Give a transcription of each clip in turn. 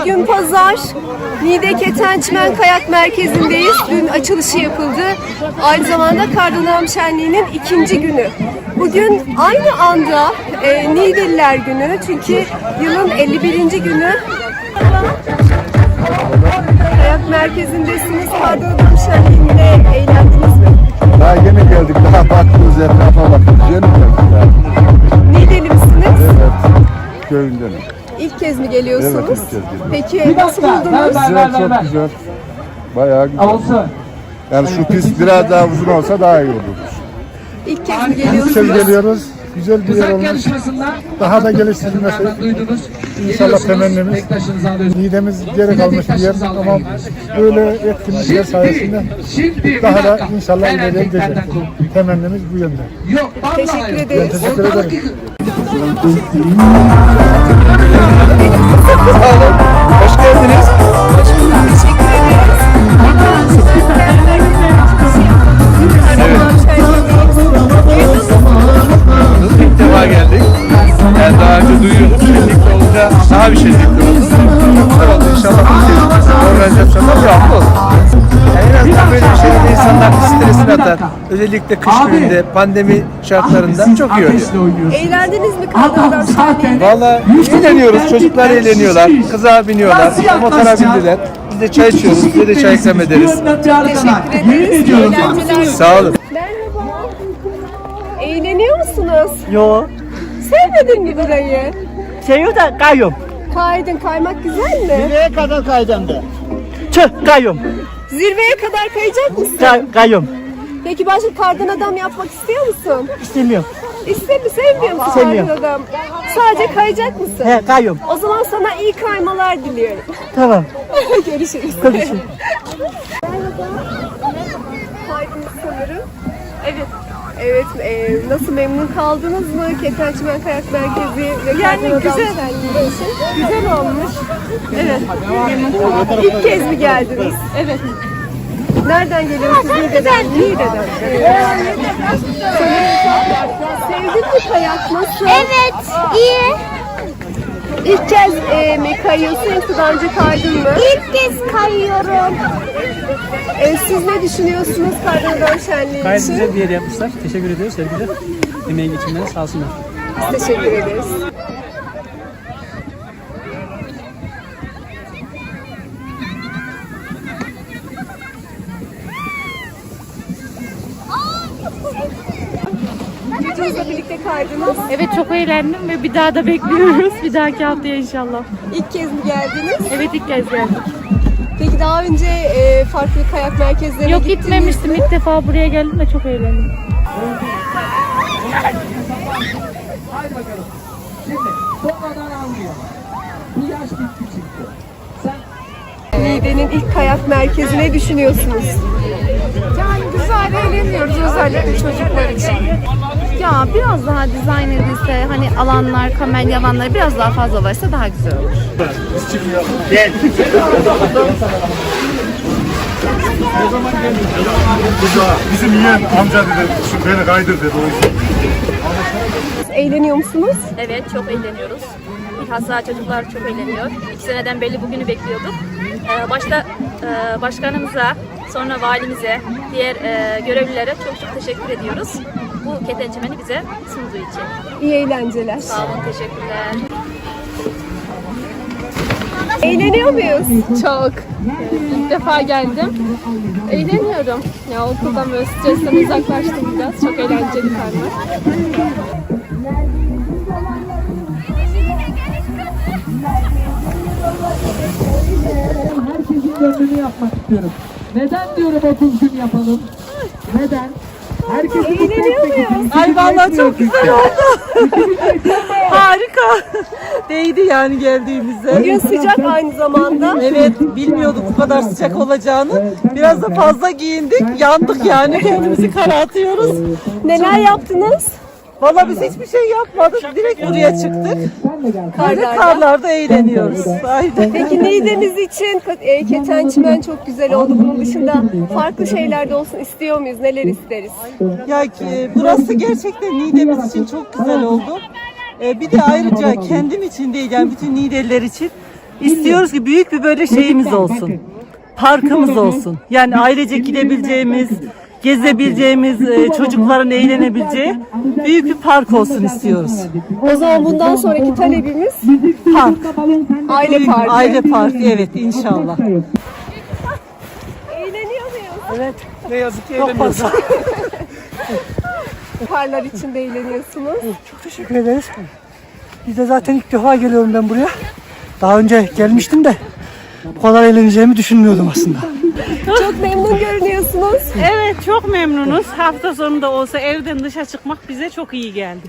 Bugün pazar. Niğde Ketençmen Kayak Merkezi'ndeyiz. Dün açılışı yapıldı. Aynı zamanda Kardonam Şenliği'nin ikinci günü. Bugün aynı anda e, Niğdeliler günü. Çünkü yılın 51. günü. Kayak Merkezi'ndesiniz. Kardonam Şenliği'nde eğlendiniz mi? Daha yeni geldik. Daha baktığımız etrafa bakıyoruz. Yeni geldik daha. Niğdeli misiniz? Evet. Köyünden. İlk kez mi geliyorsunuz? Evet, ilk kez geliyorum. Peki nasıl buldunuz? Güzel, çok güzel. Bayağı güzel. Olsun. Yani şu pist biraz daha uzun olsa daha iyi olur. İlk kez mi İlk kez geliyorsunuz? geliyoruz. Güzel bir yer olmuş. yarışmasında Daha da geliştirilmesi. İnşallah temennimiz. Midemiz geri kalmış bir yer ama böyle etkinlikler sayesinde Şimdi daha da inşallah ileriye gidecek. Temennimiz bu yönde. Yok vallahi Teşekkür ederiz. Ben teşekkür ederim. Hoş geldiniz. Özellikle kış Abi. gününde pandemi şartlarında çok iyi oluyor. Eğlendiniz mi zaten Şenliği'nde? Valla eğleniyoruz. Çocuklar eğleniyorlar. Kıza biniyorlar. Motora bindiler. Biz de çay içiyoruz. Size de çay ikram ederiz. Teşekkür ediyorum. Sağ olun. Merhaba. Eğleniyor musunuz? Yo, Sevmedin mi burayı? seviyor da kayıyorum. Kaydın, kaymak güzel mi? Nereye kadar kaydım da? Çık kayıyorum. Zirveye kadar kayacak mısın? Kay, kayıyorum. Peki başka kardan adam yapmak istiyor musun? İstemiyorum. İstemiyor, sevmiyor musun Sevmiyorum. kardan adam? Sadece kayacak mısın? He kayıyorum. O zaman sana iyi kaymalar diliyorum. Tamam. Görüşürüz. Görüşürüz. Kaydınız sanırım. Evet. Evet, e, nasıl memnun kaldınız mı? Ketençmen Kayak Merkezi ve yani güzel, güzel olmuş. Evet. İlk kez mi geldiniz? Evet. Nereden geliyorsunuz? Niğde'den. Niğde'den. Sevdin mi kayak? Nasıl? Evet, iyi. İlk kez e, mi kayıyorsun yoksa daha önce kaydın mı? İlk kez kayıyorum. E, siz ne düşünüyorsunuz Kardan Şenliği Gayet için? güzel bir yer yapmışlar. Teşekkür ediyoruz sevgiler. Emeği geçirmeden sağ olsunlar. Teşekkür ederiz. Çocuğunuzla birlikte kaydınız. Evet çok eğlendim ve bir daha da bekliyoruz. Bir dahaki haftaya inşallah. İlk kez mi geldiniz? Evet ilk kez geldik. Peki daha önce e, farklı kayak merkezlerine Yok gittiniz gitmemiştim. mi? İlk defa buraya geldim ve çok eğlendim. Sonradan anlıyor. Bu yaş bitti çıktı. Sen Niğde'nin ilk kayak merkezi ne düşünüyorsunuz? Yani güzel eğleniyoruz özellikle çocuklar için. Ya biraz daha dizayn edilse hani alanlar, kamelya alanları biraz daha fazla varsa daha güzel olur. Bizim yeğen amca dedi, şu beni kaydır dedi o yüzden. Eğleniyor musunuz? Evet çok eğleniyoruz. Bilhassa çocuklar çok eğleniyor. İki seneden belli bugünü bekliyorduk. Ee, başta e, başkanımıza, sonra valimize, diğer e, görevlilere çok çok teşekkür ediyoruz. Bu ketençemeni bize sunduğu için. İyi eğlenceler. Sağ olun, teşekkürler. Eğleniyor muyuz? Çok. İlk defa geldim. Eğleniyorum. Ya okuldan böyle stresten uzaklaştım biraz. Çok eğlenceli kaymak. herkesin gönlünü yapmak istiyorum. Neden diyorum 30 gün yapalım? Neden? Etmek için. Ay vallahi çok güzel oldu. Harika. Değdi yani geldiğimizde. Bugün sıcak aynı zamanda. Evet bilmiyorduk bu kadar sıcak olacağını. Biraz da fazla giyindik. Yandık yani kendimizi karartıyoruz. Neler yaptınız? Vallahi biz hiçbir şey yapmadık. Direkt buraya çıktık. Karlarda. karlarda eğleniyoruz. Aynen. Peki Niğde'miz için e, Ketençmen çok güzel oldu. Bunun dışında farklı şeyler de olsun istiyor muyuz? Neler isteriz? Ya ki burası gerçekten Niğde'miz için çok güzel oldu. E, bir de ayrıca kendim için değil yani bütün Niğdeliler için istiyoruz ki büyük bir böyle şeyimiz olsun. Parkımız olsun. Yani ailece gidebileceğimiz, gezebileceğimiz, e, çocukların eğlenebileceği büyük bir park olsun istiyoruz. O zaman bundan sonraki talebimiz Park. aile Büyük parkı. Aile parkı evet inşallah. Eğleniyor muyuz? Ne yazık ki Çok fazla. Karlar içinde eğleniyorsunuz. Teşekkür ederiz. Biz de zaten ilk defa geliyorum ben buraya. Daha önce gelmiştim de bu kadar eğleneceğimi düşünmüyordum aslında. Çok memnun görünüyorsunuz. Evet çok memnunuz. Hafta sonunda olsa evden dışa çıkmak bize çok iyi geldi.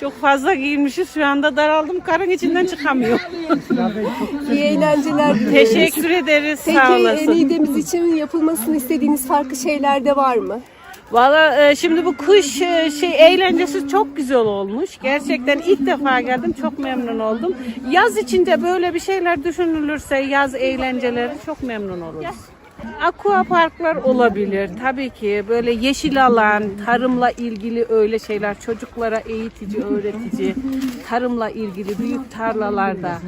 Çok fazla giyinmişiz. Şu anda daraldım. Karın içinden çıkamıyorum. İyi eğlenceler diliyoruz. Teşekkür ederiz. Peki Sağ e, olasın. Niğde'miz için yapılmasını istediğiniz farklı şeyler de var mı? Valla e, şimdi bu kış e, şey eğlencesi çok güzel olmuş. Gerçekten ilk defa geldim. Çok memnun oldum. Yaz içinde böyle bir şeyler düşünülürse yaz eğlenceleri çok memnun oluruz. Aqua parklar olabilir. Tabii ki böyle yeşil alan, tarımla ilgili öyle şeyler, çocuklara eğitici, öğretici, tarımla ilgili büyük tarlalarda,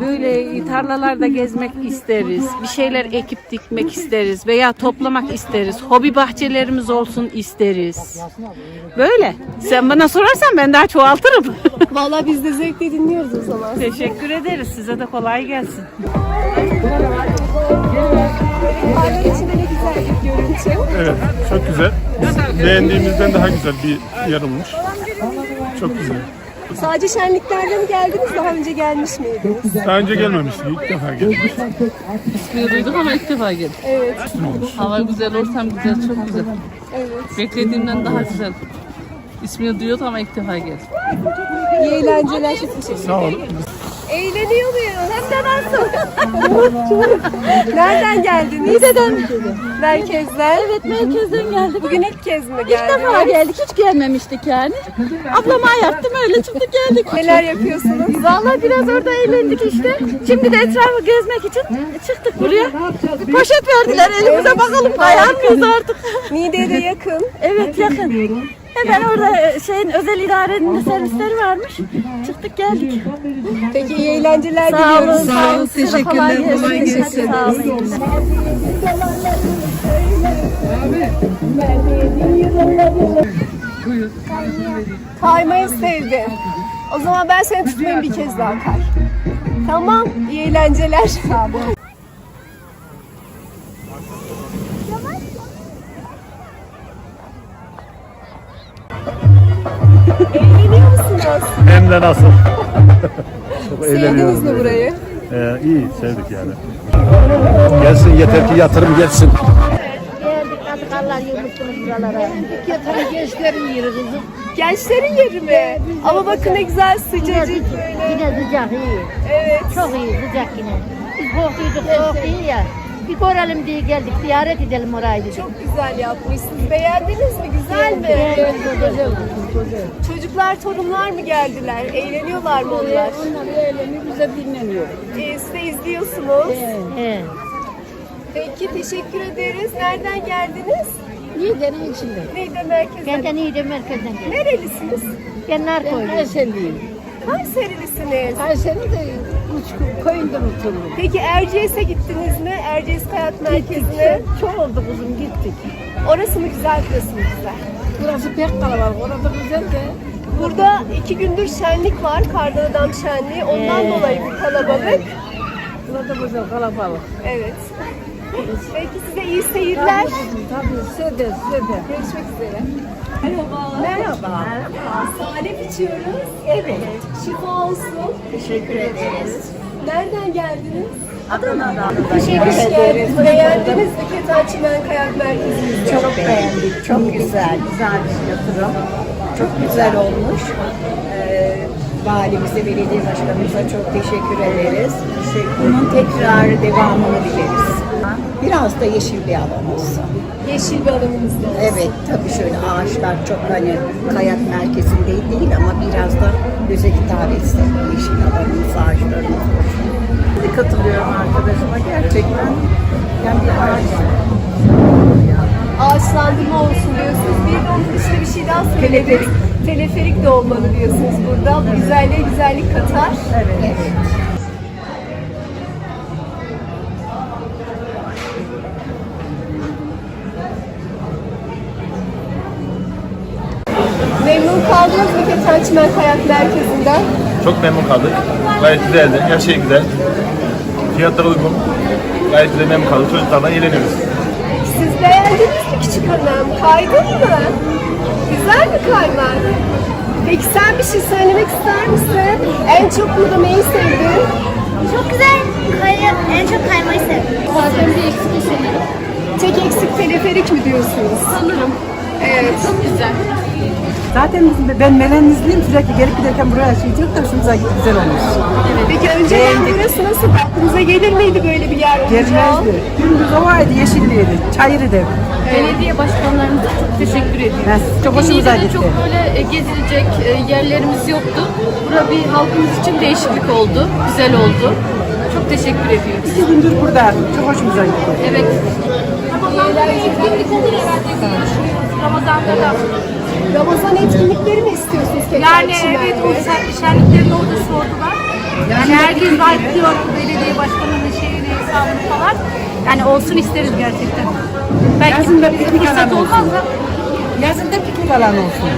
böyle tarlalarda gezmek isteriz. Bir şeyler ekip dikmek isteriz veya toplamak isteriz. Hobi bahçelerimiz olsun isteriz. Böyle. Sen bana sorarsan ben daha çoğaltırım. Vallahi biz de zevkle dinliyoruz o zaman. Teşekkür ederiz. Size de kolay gelsin. Karlar içinde ne güzel bir görüntü. Evet, çok güzel. Beğendiğimizden daha güzel bir yer olmuş. Çok güzel. Sadece şenliklerde mi geldiniz? Daha önce gelmiş miydiniz? Daha önce gelmemiştik, ilk defa geldik. İsmini duyduk ama ilk defa geldim. Evet. Hava güzel, ortam güzel, çok güzel. Evet. Beklediğimden daha güzel. İsmini duyuyorduk ama ilk defa geldim. İyi eğlenceler. Sağ olun. Eğleniyor muyuz? Hem de nasıl? Nereden geldiniz? Niğde'den. Merkezden. Evet merkezden geldik. Bugün ilk kez mi İlk geldiniz? defa geldik. Hiç gelmemiştik yani. Ablama ayarttım öyle çıktık geldik. Neler yapıyorsunuz? Vallahi biraz orada eğlendik işte. Şimdi de etrafı gezmek için çıktık buraya. Poşet verdiler elimize bakalım dayan mıyız artık. Niğde'ye de yakın. Evet yakın. Hemen orada şeyin özel idarenin servisleri varmış. Çıktık geldik. Peki eğlenceler Sağ olun, diliyoruz. sağ olun. Teşekkürler. Kolay gelsin. Sağ olun. Kaymayı sevdim. O zaman ben seni tutmayayım bir kez daha kay. Tamam. İyi eğlenceler. Eğleniyor musunuz? Hem de nasıl? Çok Sevdiniz mi burayı? Ee, iyi, sevdik yani. Gelsin yeter ki yatırım gelsin. Geldik katıkarlar yığmışsınız buralara. Yatırı gençlerin yeri kızım. Gençlerin yeri mi? Ama bakın ne güzel sıcacık böyle. Yine sıcak iyi. Evet. Çok iyi sıcak yine. Biz korktuyduk soğuk iyi ya. Bir görelim diye geldik. Ziyaret edelim orayı dedik. Çok güzel yapmışsınız. Beğendiniz mi? Güzel mi? Güzel, güzel, güzel. Çocuklar, torunlar mı geldiler? Eğleniyorlar mı onlar? Onlar eğleniyor, bize dinleniyor. Ee, siz de izliyorsunuz. He. Peki teşekkür ederiz. Nereden geldiniz? Niğde'nin içinde. Neyde merkezden? Ben de Niğde merkezden geldim. Nerelisiniz? Ben Narkoy'um. Ben Kayserliyim. Kayserilisiniz. Kayseri de üç köyünden otururum. Peki Erciyes'e gittiniz mi? Erciyes Hayat Merkezi'ne. Çok oldu kızım gittik. Orası mı güzel, burası mı güzel? Burası pek kalabalık. Orada güzel de. Burada iki gündür şenlik var. Kardan Adam Şenliği. Ondan Ee. dolayı bir kalabalık. Burada güzel kalabalık. Evet. Peki size iyi seyirler. Tabii size de size de. Görüşmek üzere. Merhaba. Merhaba. Salep içiyoruz. Evet. Şifa olsun. Teşekkür ederiz. Nereden geldiniz? Adana'dan. Teşekkür ederiz. Beğendiniz mi Keten Çimen Kayak Merkezi'ni? Çok beğendik. Çok güzel. Güzel bir yatırım. Çok güzel olmuş. Ee, valimize, belediye başkanımıza çok teşekkür ederiz. Bunun tekrarı devamını dileriz. Biraz da yeşil bir alan olsun. Yeşil bir alanımız var. Evet, tabii şöyle ağaçlar çok hani kayak merkezinde değil ama biraz da göze hitap etse yeşil alanımız, ağaçlarımız olsun. Katılıyorum arkadaşıma gerçekten. Yani bir ağaç Ağaçlandırma olsun diyorsunuz. Bir de onun dışında bir şey daha söylediniz. Teleferik de olmalı diyorsunuz burada. Bu güzelliğe güzellik katar. Evet. Memnun Çimen Kayak Merkezi'nden? Çok memnun kaldık. Gayet güzeldi. Her şey güzel. Fiyatlar uygun. Gayet güzel memnun kaldık. Çocuklarla eğleniyoruz. Siz beğendiniz mi küçük hanım? Kaydın mı? Güzel mi kaymak? Peki sen bir şey söylemek ister misin? En çok burada neyi sevdin? Çok güzel. Kaya, en çok kaymayı sevdim. Zaten bir eksik sanırım. Tek eksik teleferik mi diyorsunuz? Sanırım. Evet. Çok güzel. Zaten biz- ben Melenizliyim sürekli gelip giderken buraya şey çok da hoşumuza gitti, güzel olmuş. Peki önceden burası nasıl? Aklınıza gelir miydi böyle bir yer olacağı? Gelmezdi. Gündüz ovaydı, yeşilliydi, çayırdı. Belediye başkanlarımıza çok teşekkür ediyoruz. Yani çok hoşumuza Eşiğde de gitti. çok böyle e, gezilecek e, yerlerimiz yoktu. Bura bir halkımız için değişiklik oldu. Güzel oldu. Çok teşekkür ediyoruz. İki gündür burada, çok hoşumuza gitti. Evet. Ramazan'da bir etkinlik olur herhalde diye düşünüyoruz. Ramazan'da da. Ramazan etkinlikleri mi istiyorsunuz Yani Çimen'de? evet o şen- şenliklerini orada sordular. Yani herkes bekliyor belediye başkanının şeyini hesabını falan. Yani olsun isteriz gerçekten. Belki Yazın da piknik fırsat alanı olmaz olsun. da Yazın da piknik alanı olsun.